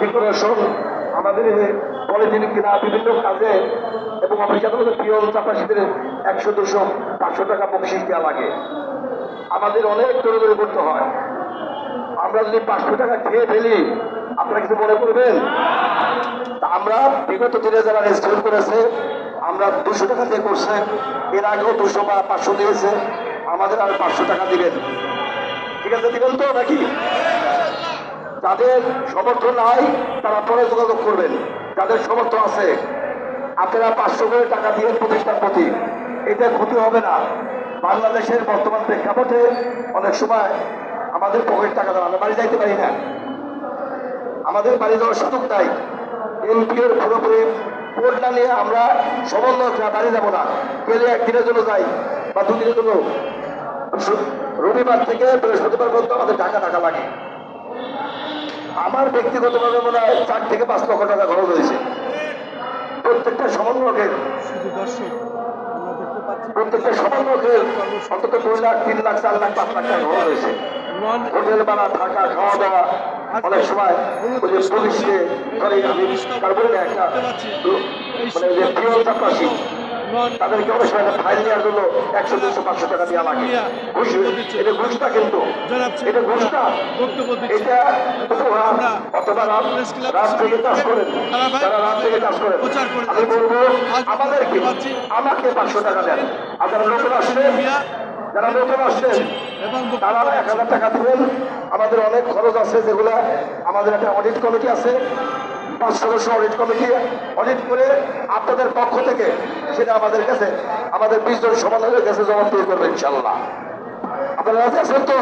Decoration আমাদের polythene কিনা বিভিন্ন কাজে এবং অফিস আদালতে পিয়ন চাপাসীদের একশো, দুশো, পাঁচশো টাকা বকশিস দেওয়া লাগে। আমাদের অনেক দৌড়দৌড়ি করতে হয়। আমরা যদি পাঁচশো টাকা খেয়ে ফেলি, আপনারা কিছু মনে করবেন? আমরা বিগত দিনে যারা রেজিস্ট্রেশন করেছে, আমরা দুশো টাকা দিয়ে করছে। এর আগেও দুশো বা পাঁচশো দিয়েছে। আমাদের আর পাঁচশো টাকা দিবেন। ঠিক আছে, দিবেন তো নাকি? যাদের সমর্থন নাই, তারা পরে যোগাযোগ করবেন। যাদের সমর্থন আছে, আপনারা পাঁচশো করে টাকা দিয়ে প্রতিষ্ঠান প্রতি। এটা ক্ষতি হবে না। বাংলাদেশের বর্তমান প্রেক্ষাপটে অনেক সময় আমাদের পকেট টাকা দেওয়া আমরা বাড়ি যাইতে পারি না। আমাদের বাড়ি যাওয়ার সুযোগ নাই। এমপিওর পুরোপুরি ভোটটা নিয়ে আমরা সমন্বয় বাড়ি যাব না। গেলে একদিনের জন্য যাই বা দুদিনের জন্য। রবিবার থেকে বৃহস্পতিবার পর্যন্ত আমাদের টাকা টাকা লাগে। আমার ব্যক্তিগতভাবে মনে হয় চার থেকে পাঁচ লক্ষ টাকা খরচ হয়েছে। প্রত্যেকটা সমন্বয়কের প্রত্যেকটা সমন্বয়কের অন্তত দুই লাখ, তিন লাখ, চার লাখ, পাঁচ লাখ টাকা খরচ হয়েছে। হোটেল ভাড়া, থাকা খাওয়া দাওয়া অনেক সময় ওই যে পুলিশকে ধরে আমি তার বলি না একটা মানে যে চাপাসী নন তাদেরকে অনেক সময় ফাইল নেওয়ার জন্য একশো দুশো পাঁচশো টাকা দেওয়া লাগে। ঘুষ এটা ঘুষটা কিন্তু। এটা ঘুষটা। এটা অথবা রাত থেকে কাজ করেন। তারা রাত থেকে কাজ করেন। আমি বলব আমাদেরকে আমাকে পাঁচশো টাকা দেন। আর যারা নতুন আসছেন। যারা নতুন আসছেন এবং তারা এক হাজার টাকা দিবেন। আমাদের অনেক খরচ আছে যেগুলো আমাদের একটা অডিট কমিটি আছে। পাঁচ সদস্য অডিট কমিটি অডিট করে আপনাদের পক্ষ থেকে সেটা আমাদের কাছে, আমাদের বিশ জন সমাধানের কাছে জমা দিয়ে করবেন ইনশাল্লাহ আপনারা রাজি আছেন তো?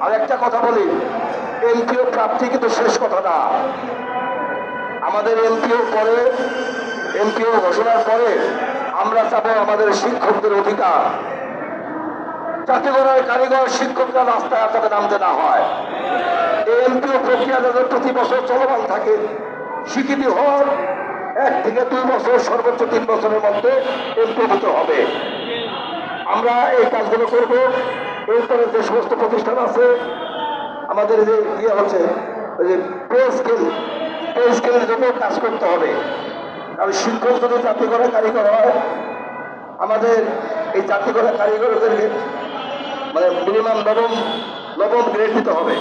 আর একটা কথা বলি, এমপিও প্রাপ্তি কিন্তু শেষ কথা না। আমাদের এমপিও পরে এমপিও ঘোষণার পরে আমরা চাবো আমাদের শিক্ষকদের অধিকার। যাতে করে কারিগর শিক্ষকরা রাস্তায় যাতে নামতে না হয়। প্রক্রিয়া প্রতি বছর চলমান থাকে। স্বীকৃতি হওয়ার এক থেকে দুই বছর, সর্বোচ্চ তিন বছরের মধ্যে হতে হবে। আমরা এই কাজগুলো করব। এরপরে যে সমস্ত প্রতিষ্ঠান আছে, আমাদের যে ইয়ে হচ্ছে, ওই যে পে স্কেল পে স্কেলের জন্য কাজ করতে হবে। কারণ শিক্ষক যদি জাতি করা কারিগর হয়, আমাদের এই জাতি করা কারিগরদেরকে মানে মিনিমাম নবম নবম গ্রেড দিতে হবে।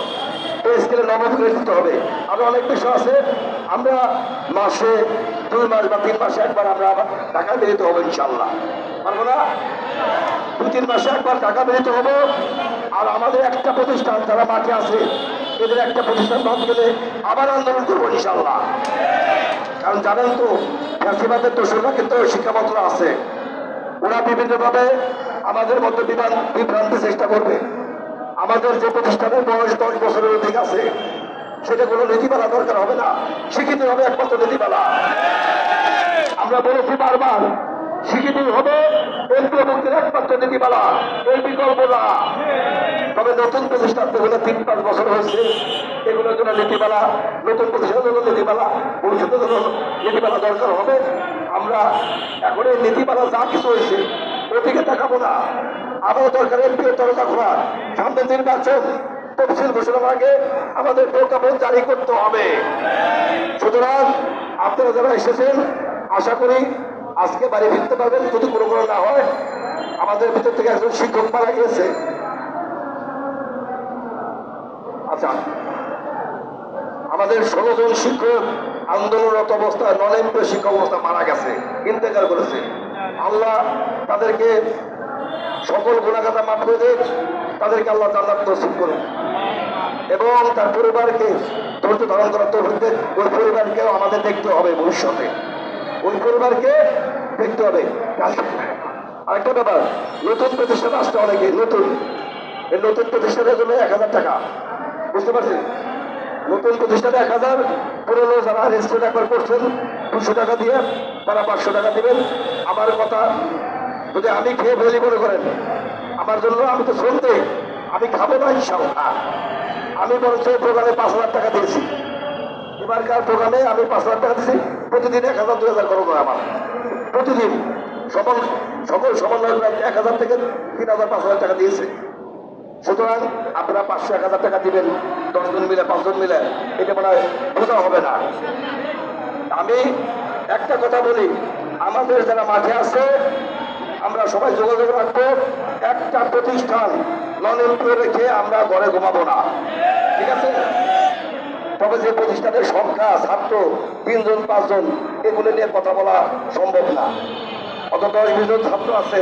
স্কেলে নবম গ্রেড দিতে হবে। আরও অনেক বিষয় আছে। আমরা মাসে দুই মাস বা তিন মাসে একবার আমরা টাকা বেরোতে হবে ইনশাল্লাহ পারব না? দু তিন মাসে একবার টাকা বেরোতে হবে। আর আমাদের একটা প্রতিষ্ঠান যারা মাঠে আছে, এদের একটা প্রতিষ্ঠান বাদ গেলে আবার আন্দোলন করব ইনশাল্লাহ কারণ জানেন তো, ফ্যাসিবাদের দোষরা কিন্তু শিক্ষা মন্ত্রণালয় আছে। ওরা বিভিন্নভাবে আমাদের মধ্যে বিভ্রান বিভ্রান্তির চেষ্টা করবে। আমাদের যে প্রতিষ্ঠানের বয়স দশ বছরের অধিক আছে, সেটা কোনো নীতিমালা দরকার হবে না। স্বীকৃতি হবে একমাত্র নীতিমালা। আমরা বলেছি বারবার স্বীকৃতি হবে এমপি মুক্তির একমাত্র নীতিমালা এর বিকল্প না তবে নতুন প্রতিষ্ঠান যেগুলো তিন, পাঁচ বছর হয়েছে, এগুলোর জন্য নীতিমালা, নতুন প্রতিষ্ঠানের জন্য নীতিমালা, ভবিষ্যতের জন্য নীতিমালা দরকার হবে। আমরা এখন এই নীতিমালা যা কিছু হয়েছে, ওদিকে তাকাবো না। আবার দরকার এমপি তরকা খোলা সামনের নির্বাচন তফসিল ঘোষণার আগে আমাদের প্রজ্ঞাপন জারি করতে হবে। সুতরাং আপনারা যারা এসেছেন, আশা করি আজকে বাড়ি ফিরতে পারবেন। যদি কোনো কোনো না হয়, আমাদের ভিতর থেকে একজন শিক্ষক মারা গিয়েছে। আচ্ছা আমাদের ষোলো জন শিক্ষক আন্দোলনরত অবস্থায় নন এমপি শিক্ষক অবস্থা মারা গেছে ইন্তেকার করেছে। আল্লাহ তাদেরকে সকল গুণাগাতা মাফ করে দেখ তাদেরকে আল্লাহ জান্নাত নসিব করুন। এবং তার পরিবারকে ধৈর্য ধারণ করার তৌফিক ওই পরিবারকেও আমাদের দেখতে হবে ভবিষ্যতে। ওই পরিবারকে দেখতে হবে আরেকটা ব্যাপার, নতুন প্রতিষ্ঠান আসতে অনেকে নতুন। এই নতুন প্রতিষ্ঠানের জন্য এক হাজার টাকা। বুঝতে পারছি নতুন প্রতিষ্ঠানে এক হাজার, পুরনো যারা রেজিস্ট্রেট একবার করছেন, দুশো টাকা দিয়ে তারা পাঁচশো টাকা দেবেন। আমার কথা যদি আমি খেয়ে ফেলি মনে করেন, আমার জন্য আমি তো শুনতে, আমি খাব না ইনশাল্লাহ আমি বরঞ্চ প্রোগ্রামে পাঁচ হাজার টাকা দিয়েছি। এবারকার প্রোগ্রামে আমি পাঁচ হাজার টাকা দিয়েছি? প্রতিদিন এক হাজার, দুই হাজার খরচ হয় আমার। প্রতিদিন সকল সকল সমন্বয় এক হাজার থেকে তিন হাজার, পাঁচ হাজার টাকা দিয়েছে। সুতরাং আপনারা পাঁচশো, এক হাজার টাকা দিবেন। দশজন মিলে, পাঁচজন মিলে, এটা মনে হয় হবে না। আমি একটা কথা বলি, আমাদের যারা মাঠে আছে আমরা সবাই যোগাযোগ রাখব। একটা প্রতিষ্ঠান নন এমপ্লয় রেখে আমরা ঘরে ঘুমাবো না। ঠিক আছে? তবে যে প্রতিষ্ঠানের সংখ্যা, ছাত্র, তিনজন, পাঁচজন, এগুলো নিয়ে কথা বলা সম্ভব না। অত দশ বিশ জন ছাত্র আছে।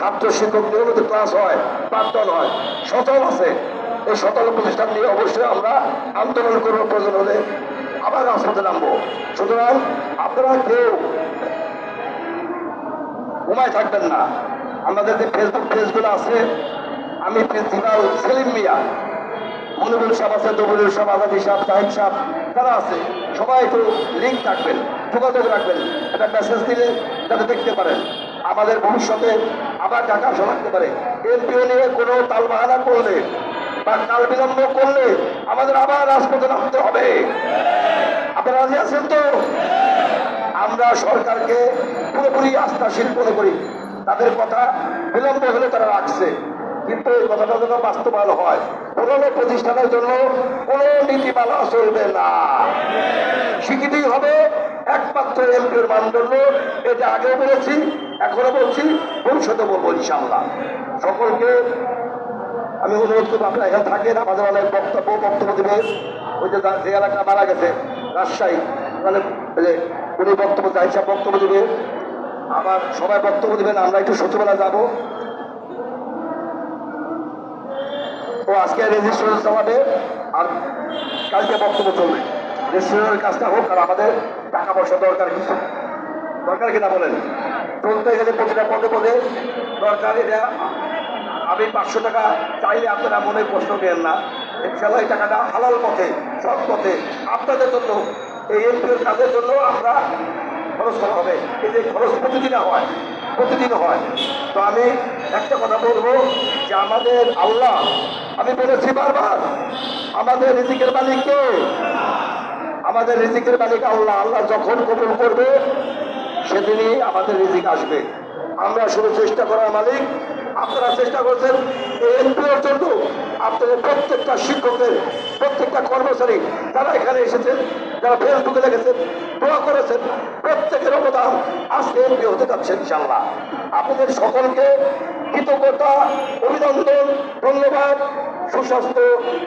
ছাত্র শিক্ষক নিয়মিত ক্লাস হয়, প্রাক্তন হয়, সচল আছে। এই সচল প্রতিষ্ঠান নিয়ে অবশ্যই আমরা আন্দোলন করব প্রয়োজন হলে। আবার রাজপথে নামবো। সুতরাং আপনারা কেউ ঘুমায় থাকবেন না। আমাদের যে ফেসবুক পেজগুলো আছে, আমি প্রিন্সিপাল সেলিম মিয়া, মনিরুল সাহেব আছে দবুরুল সাহেব, আজাদি সাহেব সাহেব সাহেব, যারা আছে, সবাই একটু লিঙ্ক রাখবেন, যোগাযোগ রাখবেন, একটা মেসেজ দিলে যাতে দেখতে পারেন। আমাদের ভবিষ্যতে আবার টাকা লাগতে পারে। এমপিও নিয়ে কোনো তালবাহানা করলে বা কাল বিলম্ব করলে আমাদের আবার রাজপথে নামতে হবে। আপনারা রাজি আছেন তো? আমরা সরকারকে পুরোপুরি আস্থাশীল মনে করি। তাদের কথা বিলম্ব হলে তারা রাখছে। কিন্তু এই কথাটা যেন বাস্তবায়ন হয়। পুরনো প্রতিষ্ঠানের জন্য কোনো নীতিমালা চলবে না। স্বীকৃতি হবে একমাত্র এমপির মানদণ্ড। এটা আগে বলেছি এখনও বলছি ভবিষ্যতে বলব ইনশাআল্লাহ। সকলকে আমি অনুরোধ করব, আপনারা এখানে থাকেন। আমাদের অনেক বক্তব্য বক্তব্য দেবে। ওই যে এলাকা মারা গেছে, রাজশাহী। মানে উনি বক্তব্য চাইছে বক্তব্য দেবে আবার সবাই বক্তব্য দেবেন, আমরা একটু সচিবালয় যাব। ও, আজকে রেজিস্ট্রেশন চালাবে আর কালকে বক্তব্য চলবে। রেজিস্ট্রেশনের কাজটা হোক আর আমাদের টাকা পয়সা দরকার কিছু। দরকার কিনা বলেন? চলতে গেলে প্রতিটা পদে পদে দরকার এটা। আমি পাঁচশো টাকা চাইলে আপনারা মনে প্রশ্ন নেন না। ইনশাল্লাহ এই টাকাটা হালাল পথে, সৎ পথে আপনাদের জন্য এই এমপিওর কাজের জন্য আমরা খরচ করা হবে। এই যে খরচ প্রতিদিনে হয়, প্রতিদিন হয়। তো আমি একটা কথা বলব যে আমাদের আল্লাহ, আমি বলেছি বারবার, আমাদের রিজিকের মালিক কে? আমাদের রিজিকের মালিক আল্লাহ। আল্লাহ যখন কবুল করবে, সেদিনই আমাদের রিজিক আসবে। আমরা শুধু চেষ্টা করার মালিক। আপনারা চেষ্টা করছেন, এই এনপিওর জন্য আপনাদের প্রত্যেকটা শিক্ষকের কর্মচারী যারা এখানে এসেছেন, যারা ফেসবুকে লেগেছেন দোয়া করেছেন, প্রত্যেকের অবদান আজকে এমপি হতে যাচ্ছেন ইনশাল্লাহ আপনাদের সকলকে কৃতজ্ঞতা, অভিনন্দন, ধন্যবাদ, সুস্বাস্থ্য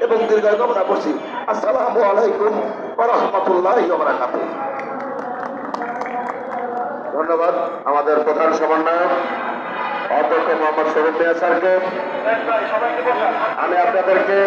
এবং দীর্ঘায়ু কামনা করছি। আসসালামু আলাইকুম রহমতুল্লাহ ধন্যবাদ আমাদের প্রধান সমন্বয়ক, অধ্যক্ষ মোহাম্মদ শরীফ মিয়া স্যারকে। আমি আপনাদেরকে